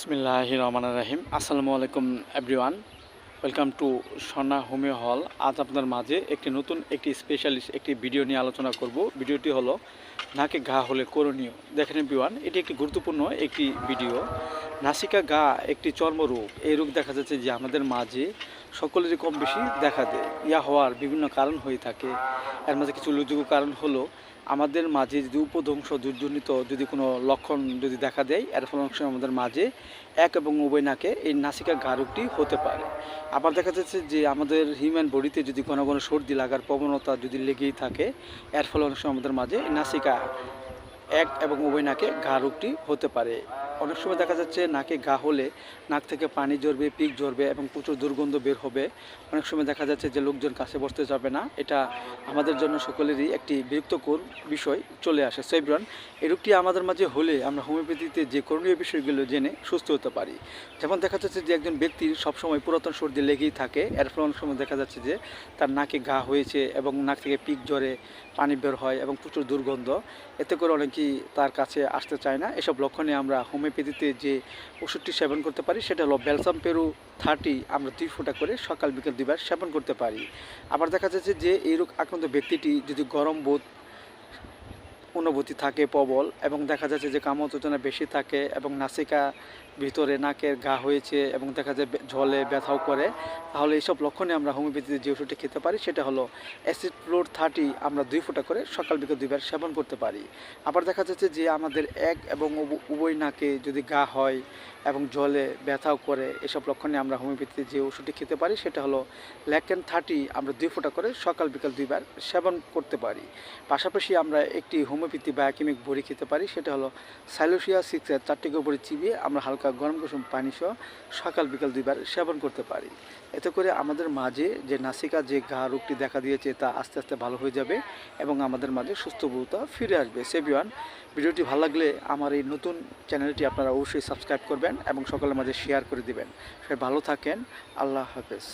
বিসমিল্লাহ রহমান রাহিম। আসসালামু আলাইকুম everyone welcome to Sona homeo hall আজ আপনার মাঝে একটি নতুন, একটি স্পেশালিস্ট একটি ভিডিও নিয়ে আলোচনা করব। ভিডিওটি হলো নাকে ঘা হলে করণীয়। দেখেন বিওয়ান এটি একটি গুরুত্বপূর্ণ একটি ভিডিও নাসিকা গা একটি চর্মরোগ। এই রোগ দেখা যাচ্ছে যে আমাদের মাঝে সকলেরই কম বেশি দেখা দেয় ইয়া হওয়ার বিভিন্ন কারণ হয়ে থাকে। এর মাঝে কিছু উল্লেখযোগ্য কারণ হলো, আমাদের মাঝে যদি উপধ্বংস, দুর্জনিত যদি কোনো লক্ষণ যদি দেখা দেয়, এর ফলে আমাদের মাঝে এক এবং উভয় নাকে এই নাসিকা ঘা রোগটি হতে পারে। আবার দেখা যাচ্ছে যে আমাদের হিউম্যান বডিতে যদি কোনো কোনো সর্দি লাগার প্রবণতা যদি লেগেই থাকে, এর ফলে আমাদের মাঝে নাসিকা এক এবং উভয় নাকে ঘা রোগটি হতে পারে। অনেক সময় দেখা যাচ্ছে নাকে ঘা হলে নাক থেকে পানি ঝরবে, পিক ঝরবে এবং প্রচুর দুর্গন্ধ বের হবে। অনেক সময় দেখা যাচ্ছে যে লোকজন কাছে বসতে যাবে না। এটা আমাদের জন্য সকলেরই একটি বিরক্তকর বিষয় চলে আসে। সেব্রন এই রোগটি আমাদের মাঝে হলে আমরা হোমিওপ্যাথিতে যে করণীয় বিষয়গুলো জেনে সুস্থ হতে পারি। যেমন দেখা যাচ্ছে যে একজন ব্যক্তির সবসময় পুরাতন সর্দি লেগেই থাকে। এর ফলে অনেক সময় দেখা যাচ্ছে যে তার নাকে ঘা হয়েছে এবং নাক থেকে পিক ঝরে পানি বের হয় এবং প্রচুর দুর্গন্ধ। এতে করে অনেকেই তার কাছে আসতে চায় না? এসব লক্ষণে আমরা হোমিওপ্যাথিতে যে ওষুধটি সেবন করতে পারি, সেটা হলো বেলসাম পেরু থার্টি আমরা দুই ফোঁটা করে সকাল বিকেল দুইবার সেবন করতে পারি। আবার দেখা যাচ্ছে যে এই রোগ আক্রান্ত ব্যক্তিটি যদি গরম বোধ অনুভূতি থাকে প্রবল এবং দেখা যাচ্ছে যে কামোত্তেজনা বেশি থাকে এবং নাসিকা ভিতরে নাকের ঘা হয়েছে এবং দেখা যায় ঝলে, ব্যথাও করে। তাহলে এইসব লক্ষণে আমরা হোমিওপ্যাথিতে যে ওষুধটি খেতে পারি সেটা হলো অ্যাসিড ফ্লোর থার্টি আমরা দুই ফোঁটা করে সকাল বিকেল দুইবার সেবন করতে পারি। আবার দেখা যাচ্ছে যে আমাদের এক এবং উভয় নাকে যদি গা হয় এবং জলে ব্যথাও করে, এসব লক্ষণে আমরা হোমিওপ্যাথিতে যে ওষুধটি খেতে পারি সেটা হলো ল্যাকেন থার্টি আমরা দুই ফোঁটা করে সকাল বিকাল দুইবার সেবন করতে পারি। পাশাপাশি আমরা একটি হোমিওপ্যাথি বায়োকেমিক বড়ি খেতে পারি, সেটা হলো সাইলোসিয়া সিক্সের চারটি বড়ি চিবিয়ে আমরা হালকা গরম কুসুম পানি সহ সকাল বিকাল দুইবার সেবন করতে পারি। এতে করে আমাদের মাঝে যে নাসিকা, যে ঘা রোগটি দেখা দিয়েছে, তা আস্তে আস্তে ভালো হয়ে যাবে এবং আমাদের মাঝে সুস্থবোধতা ফিরে আসবে। সেভিওয়ান ভিডিওটি ভালো লাগলে আমার এই নতুন চ্যানেলটি আপনারা অবশ্যই সাবস্ক্রাইব করবেন এবং সকলের মাঝে শেয়ার করে দিবেন। সবাই ভালো থাকেন, আল্লাহ হাফেজ।